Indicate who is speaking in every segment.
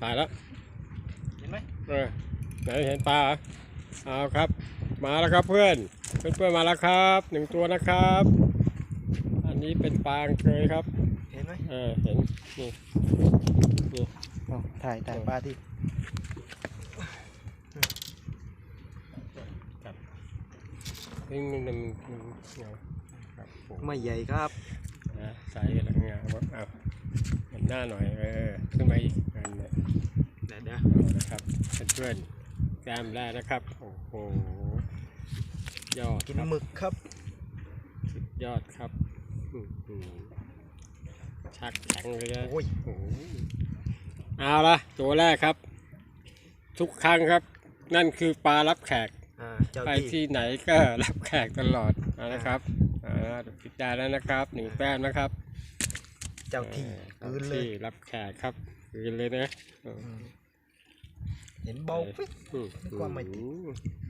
Speaker 1: ถ่ายแล้ว
Speaker 2: เห็นไหม
Speaker 1: เออไหนเห็นปลาเหรอเอาครับ มาแล้วครับเพื่อน เพื่อนเพื่อนๆมาแล้วครับหนึ่งตัวนะครับ อันนี้เป็นปลาอังเคยครับ
Speaker 2: เห็นไหม
Speaker 1: เออเห็นนี่นี่
Speaker 2: เอาถ่ายถ่ายปลาที่
Speaker 1: นี่มันมันมันเงาครับผม
Speaker 2: ไม่ใหญ่ครับ
Speaker 1: นะใส่กันแล้วเงาครับเอาเห็นหน้าหน่อยเออขึ้นมาอีก พื่อนๆแก้มแรกนะครับ โอ้โห ยอด
Speaker 2: กิน
Speaker 1: ครับ
Speaker 2: หมึกครับ
Speaker 1: สุดยอดครับอื้อหือชักแข็งเลยนะ
Speaker 2: โอ้ย
Speaker 1: โอ้โหเอาละตัวแรกครับ ทุกครั้งครับ นั่นคือปลารับแขก
Speaker 2: อ่า เจ้า
Speaker 1: ไป
Speaker 2: ที่
Speaker 1: ที่ไหนก็รับแขกตลอดเอานะครับอ่าปิดได้แล้วนะครับหนึ่งแต้มนะครับ
Speaker 2: เจ้าที่
Speaker 1: เออ
Speaker 2: คืนเลย
Speaker 1: ที่รับแขกครับคืนเลยนะเออ
Speaker 2: อืม เห็นเบาปิ๊บ
Speaker 1: อืม
Speaker 2: นึกว่าไม่ติด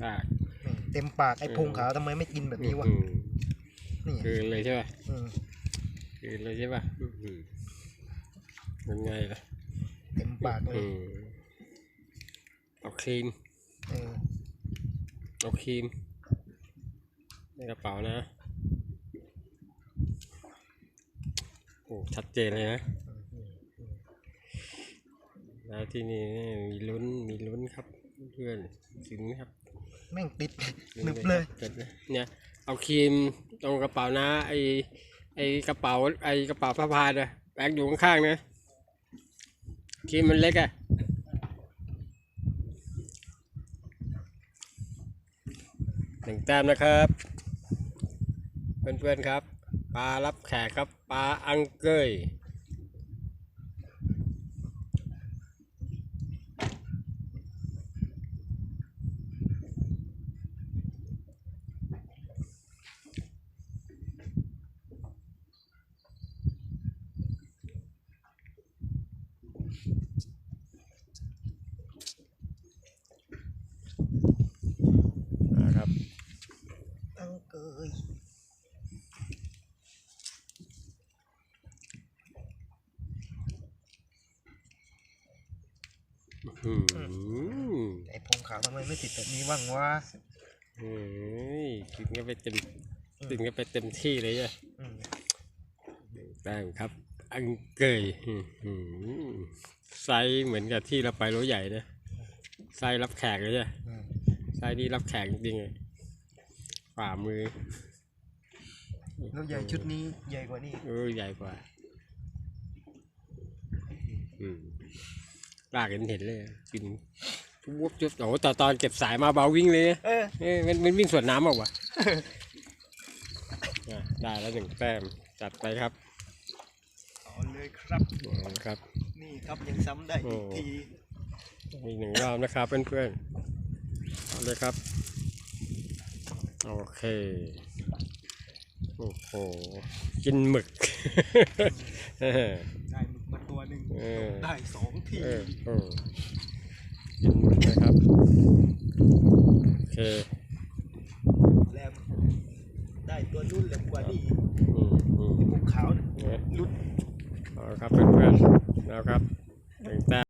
Speaker 1: ปาก
Speaker 2: อืมเต็มปากไอ้พุงขาวทำไมไม่กินแบบนี้วะ
Speaker 1: อืม
Speaker 2: นี่
Speaker 1: คืนเลยใช่ป่ะ
Speaker 2: อืม
Speaker 1: คืนเลยใช่ป่ะอื้อหือยังไงล่ะ
Speaker 2: เต็มปากเล
Speaker 1: อื
Speaker 2: ย
Speaker 1: มเอาครีม
Speaker 2: เออ
Speaker 1: เอาครีมในกระเป๋านะโอ้ชัดเจนเลยนะ แล้วที่นี่มีลุ้นมีลุ้นครับ เพื่อนถึงครับ
Speaker 2: แม่งติด
Speaker 1: ลุ้
Speaker 2: หนึบเลย
Speaker 1: ครับเกิดนะเนี่ยเอาครีมตรงกระเป๋านะไอไอกระเป๋าไอกระเป๋าผ้าพายนะแบกอยู่ข้างๆนะครีมมันเล็กอะหนึ่งแต้มนะครับ เพื่อนๆครับปลารับแขกครับปลาอังเกย
Speaker 2: อื
Speaker 1: ม
Speaker 2: ไอ้พุงขาวทำไมไม่ติดแบบนี้บ้างวะ
Speaker 1: เฮ้ยกินกันไปเต็มกินกันไปเต็มที่เลยอะ
Speaker 2: อืม
Speaker 1: แต้มครับ อังเกยอื้อหือไซส์เหมือนกับที่เราไปรถใหญ่นะไซส์รับแขกเลยอะ
Speaker 2: อืม
Speaker 1: ไซส์นี้รับแขกจริงๆเลยฝ่ามือ
Speaker 2: แล้วใหญ่ชุดนี้ใหญ่กว่านี้
Speaker 1: เออใหญ่กว่า อืม ลากเห็นเห็นเลยอะกินวุบจุบโอ้โหตอนตอนเก็บสายมาเบาวิ่งเลยนะ
Speaker 2: เออ
Speaker 1: เอ้ยมันมันวิ่งสวนน้ำเปล่าวะอะได้แล้วหนึ่งแต้มจัดไปครับ
Speaker 2: เอาเลยครับ
Speaker 1: เอาละครับ
Speaker 2: นี่ครับยังซ้ำได้อีก
Speaker 1: โอ้
Speaker 2: ที
Speaker 1: อีกหนึ่งรอบนะครับเพื่อนๆเอาเลยครับ โอเค โอ้โห กินหมึก ได้สอ
Speaker 2: งทียินดีนะครับ โอเคแหลมได้ตัวนุ่นแห
Speaker 1: ลมกว่านี่อืมอื
Speaker 2: มขาวเนี่ยรุ่น
Speaker 1: เอาลครับเพื่อนๆนะครับถึแต่